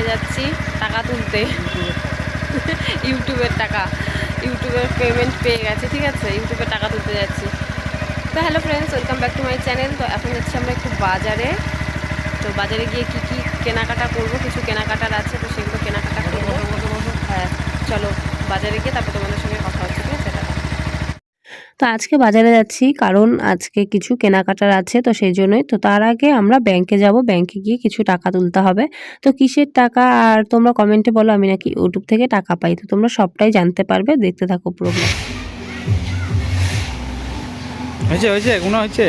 ব্যাংকে যাচ্ছি টাকা তুলতে। ইউটিউবের টাকা। ইউটিউবের পেমেন্ট পেয়ে গেছে ঠিক আছে? ইউটিউবে টাকা তুলতে যাচ্ছি। তো hello friends welcome back to my channel তো এখন যাচ্ছি আমরা একটু বাজারে। তো বাজারে গিয়ে কি কি কেনাকাটা করব? কিছু কেনাকাটার আছে তো সেগুলো কেনাকাটা করব। হ্যাঁ চলো বাজারে গিয়ে তারপর তোমাদের সঙ্গে কথা হচ্ছে ঠিক আছে টাটা। তো আজকে বাজারে যাচ্ছি কারণ আজকে কিছু কেনাকাটার আছে তো সেই জন্যই। তো তার আগে আমরা ব্যাংকে যাব ব্যাংকে গিয়ে কিছু টাকা তুলতে হবে। তো কিসের টাকা? আর তোমরা কমেন্টে বলো আমি নাকি ইউটিউব থেকে টাকা পাই। তো তোমরা সবটাই জানতে পারবে দেখতে থাকো প্রোগ্রাম হয়েছে হয়েছে কোনো হয়েছে।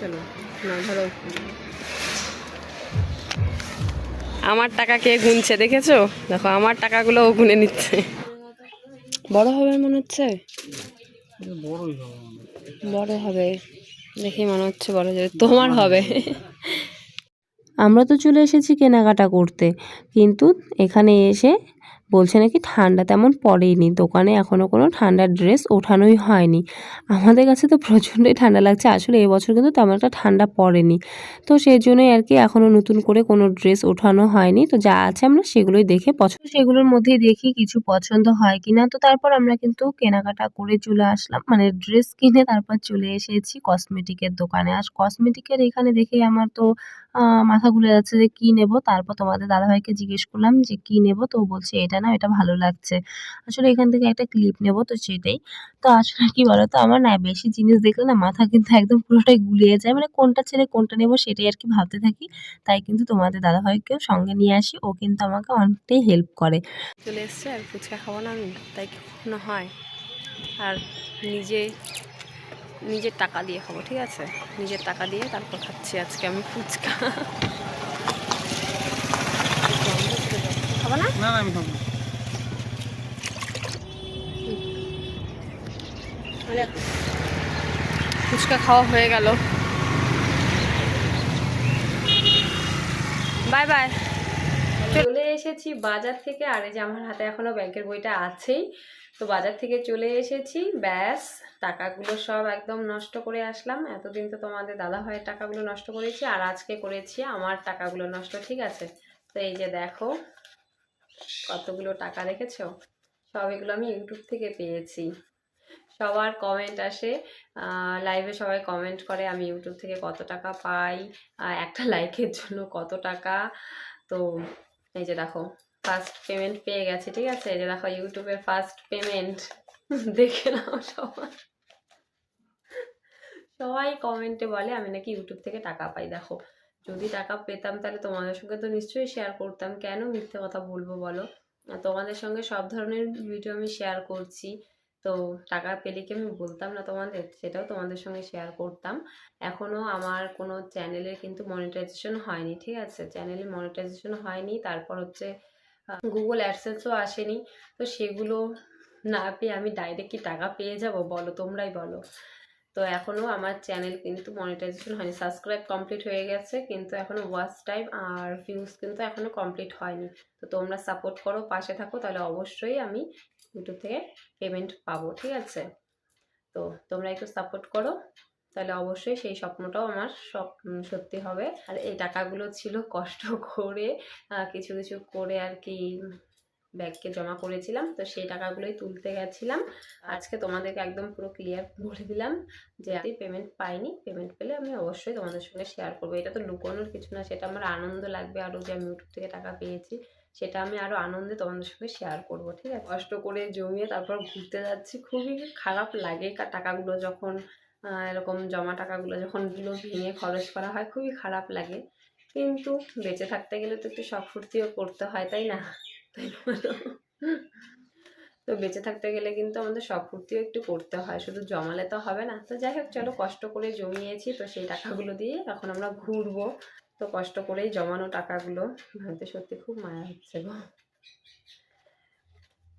চলো না ধরো। আমার টাকা কে গুনছে, দেখেছ? দেখো, আমার টাকাগুলো ও গুনে নিচ্ছে। বড় হবে মনে হচ্ছে? হবে বড় হবে দেখি মনে হচ্ছে বড় যাবে। তোমার হবে। আমরা তো চলে এসেছি কেনাকাটা করতে, কিন্তু এখানে এসে বলছে নাকি ঠান্ডা তেমন পড়েইনি। দোকানে এখনও কোনো ঠান্ডার ড্রেস ওঠানোই হয়নি। আমাদের কাছে তো প্রচণ্ডই ঠান্ডা লাগছে। আসলে এবছর কিন্তু তেমন একটা ঠান্ডা পড়েনি। তো সেই জন্যই আর কি এখনও নতুন করে কোনো ড্রেস ওঠানো হয়নি। তো যা আছে আমরা সেগুলোই দেখে পছন্দ সেগুলোর মধ্যেই দেখি কিছু পছন্দ হয় কিনা। তো তারপর আমরা কিন্তু কেনাকাটা করে চলে আসলাম। মানে ড্রেস কিনে তারপর চলে এসেছি কসমেটিকের দোকানে। আর কসমেটিকের এখানে দেখে আমার তো মাথা ঘুরে যাচ্ছে যে কি নেব? তারপর তোমাদের দাদাভাইকে জিজ্ঞেস করলাম যে কি নেব? তো বলছে, এটা না এটা ভালো লাগছে। আসলে এখান থেকে একটা ক্লিপ নেব তো সেটাই। তো আসলে কি বলো তো আমার না বেশি জিনিস দেখলে না মাথা কিন্তু একদম পুরোটাই গুলিয়ে যায়। মানে কোনটা ছেড়ে কোনটা নেব সেটাই আর কি ভাবতে থাকি। তাই কিন্তু তোমাদের দাদাভাইকেও সঙ্গে নিয়ে আসি। ও কিন্তু আমাকে অনেকটাই হেল্প করে। চলে এসছে আর ফুচকা খাব না আমি, তাই কখনো হয়? আর নিজে নিজের টাকা দিয়ে খাব ঠিক আছে? নিজের টাকা দিয়ে তারপর খাচ্ছি আজকে আমি ফুচকা। খাব না? না আমি খাব ফুচকা খাওয়া হয়ে গেল। Bye bye. চলে এসেছি বাজার থেকে আর এই যে আমার হাতে এখনও ব্যাংকের বইটা আছেই তো বাজার থেকে চলে এসেছি ব্যাস। টাকাগুলো সব একদম নষ্ট করে আসলাম। এতদিন তো তোমাদের দাদা ভাইয়ের টাকাগুলো নষ্ট করেছি, আর আজকে করেছি, আমার টাকাগুলো নষ্ট, ঠিক আছে? তো এই যে দেখো, কতগুলো টাকা দেখেছ সব এগুলো আমি ইউটিউব থেকে পেয়েছি। সবার কমেন্ট আসে লাইভে সবাই কমেন্ট করে, আমি ইউটিউব থেকে কত টাকা পাই একটা লাইকের জন্য কত টাকা। তো এই যে দেখো ফার্স্ট পেমেন্ট পেয়ে গেছে, ঠিক আছে? এই যে দেখো, ইউটিউবের ফার্স্ট পেমেন্ট দেখে নাও সবাই সবাই কমেন্টে বলে, আমি নাকি ইউটিউব থেকে টাকা পাই। দেখো, যদি টাকা পেতাম তাহলে তোমাদের সঙ্গে তো নিশ্চয়ই শেয়ার করতাম। কেন মিথ্যে কথা বলব বলো? তোমাদের সঙ্গে সব ধরনের ভিডিও আমি শেয়ার করছি। তো টাকা পেলে কি আমি বলতাম না তোমাদের? সেটাও তোমাদের সঙ্গে শেয়ার করতাম। এখনও আমার কোনো চ্যানেলে কিন্তু মনিটাইজেশন হয়নি, ঠিক আছে? চ্যানেলে মনিটাইজেশন হয়নি। তারপর হচ্ছে গুগল অ্যাডসেন্সও আসেনি। তো সেগুলো না পেয়ে আমি ডাইরেক্ট কি টাকা পেয়ে যাব? বলো, তোমরাই বলো। তো এখনও আমার চ্যানেল কিন্তু মনিটাইজেশন হয়নি। সাবস্ক্রাইব কমপ্লিট হয়ে গেছে, কিন্তু এখনও ওয়াচ টাইম আর ভিউজ কিন্তু এখনও কমপ্লিট হয়নি। তো তোমরা সাপোর্ট করো, পাশে থাকো, তাহলে অবশ্যই আমি ইউটিউব থেকে পেমেন্ট পাবো, ঠিক আছে? তো তোমরা একটু সাপোর্ট করো, তাহলে অবশ্যই সেই স্বপ্নটাও আমার সব সত্যি হবে। আর এই টাকাগুলো ছিল কষ্ট করে কিছু কিছু করে আর কি ব্যাগকে জমা করেছিলাম, তো সেই টাকাগুলোই তুলতে গেছিলাম। আজকে তোমাদেরকে একদম পুরো ক্লিয়ার বলে দিলাম যে আমি পেমেন্ট পাইনি। পেমেন্ট পেলে আমি অবশ্যই তোমাদের সঙ্গে শেয়ার করব। এটা তো লুকোনোর কিছু না, সেটা আমার আনন্দ লাগবে আরও যে আমি ইউটিউব থেকে টাকা পেয়েছি, সেটা আমি আরও আনন্দে তোমাদের সঙ্গে শেয়ার করব, ঠিক আছে? কষ্ট করে জমিয়ে তারপর ঘুরতে যাচ্ছি। খুবই খারাপ লাগে টাকাগুলো যখন এরকম জমা টাকাগুলো যখনগুলো ভেঙে খরচ করা হয়, খুবই খারাপ লাগে। কিন্তু বেঁচে থাকতে গেলে তো একটু শখ ফুর্তিও করতে হয়, তাই না? তাই? তো বেঁচে থাকতে গেলে কিন্তু আমাদের সব ফুর্তিও একটু করতে হয়, শুধু জমালে তো হবে না। তো যাই হোক, চলো কষ্ট করে জমিয়েছি, তো সেই টাকাগুলো দিয়ে এখন আমরা ঘুরবো। তো কষ্ট করেই জমানো টাকাগুলো ভাবতে সত্যি খুব মায়া হচ্ছে গো।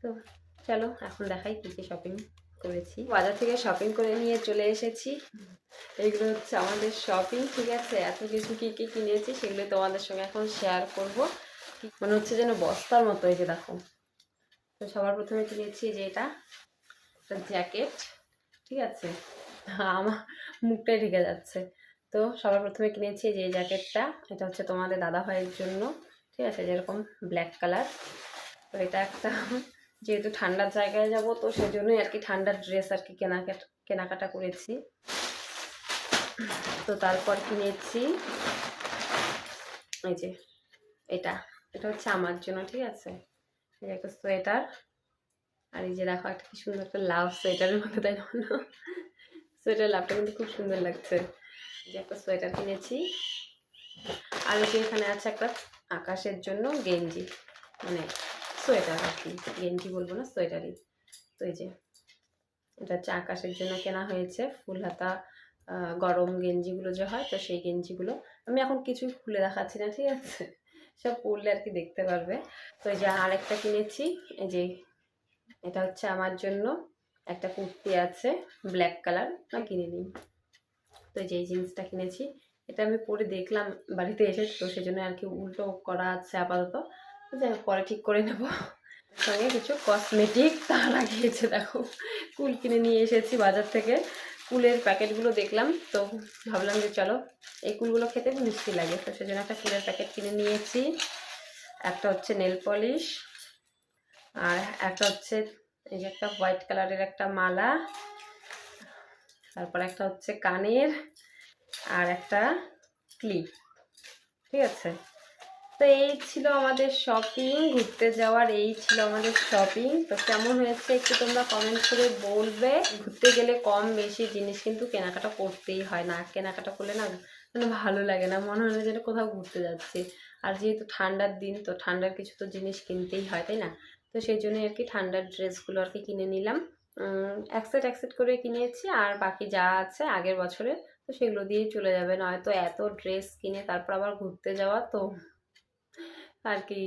তো চলো, এখন দেখাই কী কী শপিং করেছি। বাজার থেকে শপিং করে নিয়ে চলে এসেছি। এগুলো হচ্ছে আমাদের শপিং ঠিক আছে? এত কিছু কী কী কিনেছি, সেগুলো তোমাদের সঙ্গে এখন শেয়ার করব। মনে হচ্ছে যেন বস্তার মতো এই যে দেখো। তো সবার প্রথমে কিনেছি যে এটা? একটা জ্যাকেট, ঠিক আছে? আমার মুখটাই ঢেকে যাচ্ছে। তো সবার প্রথমে কিনেছি যে জ্যাকেটটা? এটা হচ্ছে তোমাদের দাদা ভাইয়ের জন্য, ঠিক আছে? যেরকম ব্ল্যাক কালার। তো এটা একটা, যেহেতু ঠান্ডার জায়গায় যাব, তো সেজন্যই আর কি ঠান্ডার ড্রেস আর কি কেনাকাটা কেনাকাটা করেছি। তো তারপর কিনেছি এই যে, এটা। এটা হচ্ছে আমার জন্য, ঠিক আছে? এই একটা সোয়েটার। আর এই যে দেখো, একটা কি সুন্দর একটা লাভ সোয়েটারের মধ্যে তাই সোয়েটার লাভটা কিন্তু খুব সুন্দর লাগছে। যে একটা সোয়েটার কিনেছি। আর যে এখানে আছে একটা আকাশের জন্য গেঞ্জি। মানে সোয়েটার আর কি। গেঞ্জি বলব না, সোয়েটারই। তো এই যে, এটা হচ্ছে আকাশের জন্য কেনা হয়েছে। ফুল হাতা গরম গেঞ্জিগুলো যে হয়, তো সেই গেঞ্জিগুলো আমি এখন কিছুই খুলে দেখাচ্ছি না, ঠিক আছে? সব পরলে আর কি দেখতে পারবে। তো যে আরেকটা কিনেছি, এই যে এটা হচ্ছে আমার জন্য। একটা কুর্তি আছে ব্ল্যাক কালার না কিনে নিই। তো যে জিন্সটা কিনেছি, এটা আমি পরে দেখলাম বাড়িতে এসে, তো সেজন্য আর কি উল্টো করা আছে আপাতত। যাই পরে ঠিক করে নেব। সঙ্গে কিছু কসমেটিক তার লাগিয়েছে দেখো, কুল কিনে নিয়ে এসেছি বাজার থেকে। কুলের প্যাকেটগুলো দেখলাম, তো ভাবলাম যে চলো এই কুলগুলো খেতে মিষ্টি লাগে। তো সেজন্য একটা কুলের প্যাকেট কিনে নিয়েছি। একটা হচ্ছে নেল পলিশ আর একটা হচ্ছে এই যে একটা হোয়াইট কালারের একটা মালা, তারপর একটা হচ্ছে কানের আর একটা ক্লিপ, ঠিক আছে? তো এই ছিল আমাদের শপিং ঘুরতে যাওয়ার এই ছিল আমাদের শপিং তো কেমন হয়েছে একটু তোমরা কমেন্ট করে বলবে। ঘুরতে গেলে কম বেশি জিনিস কিন্তু কেনাকাটা করতেই হয় না। কেনাকাটা করলে না মানে ভালো লাগে না, মনে হয় না যেন কোথাও ঘুরতে যাচ্ছি। আর যেহেতু ঠান্ডার দিন, তো ঠান্ডার কিছু তো জিনিস কিনতেই হয়, তাই না? তো সেই জন্যই আর কি ঠান্ডার ড্রেসগুলো আর কি কিনে নিলাম। এক সেট এক সেট করে কিনেছি। আর বাকি যা আছে আগের বছরে তো সেগুলো দিয়েই চলে যাবে। নয়তো এত ড্রেস কিনে তারপর আবার ঘুরতে যাওয়া, তো আর কি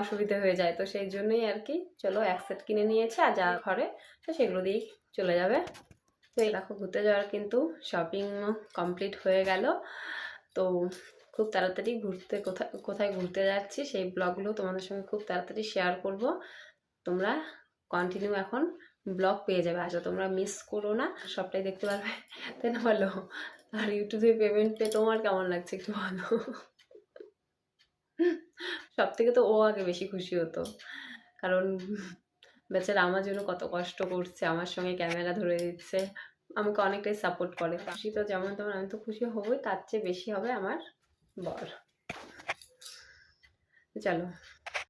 অসুবিধা হয়ে যায়। তো সেই জন্যই আর কি, চলো এক সেট কিনে নিয়েছে আর যা ঘরে, তো সেগুলো দিয়েই চলে যাবে। তো এই দেখো ঘুরতে যাওয়ার কিন্তু শপিং কমপ্লিট হয়ে গেল। তো খুব তাড়াতাড়ি ঘুরতে কোথায় কোথায় ঘুরতে যাচ্ছি সেই ব্লগগুলো তোমাদের সঙ্গে খুব তাড়াতাড়ি শেয়ার করব। তোমরা কন্টিনিউ এখন ব্লগ পেয়ে যাবে। আচ্ছা তোমরা মিস করো না, সবটাই দেখতে পারবে। তাই না বলো, আর ইউটিউবে পেমেন্ট পেয়ে তোমার কেমন লাগছে একটু বলো। সব থেকে তো ও আগে বেশি খুশি হতো। কারণ বেচারা আমার জন্য কত কষ্ট করছে, আমার সঙ্গে ক্যামেরা ধরে দিচ্ছে, আমাকে অনেকটাই সাপোর্ট করে। খুশি তো যেমন তেমন আমি তো খুশি হবই, তার চেয়ে বেশি হবে আমার বর। চলো।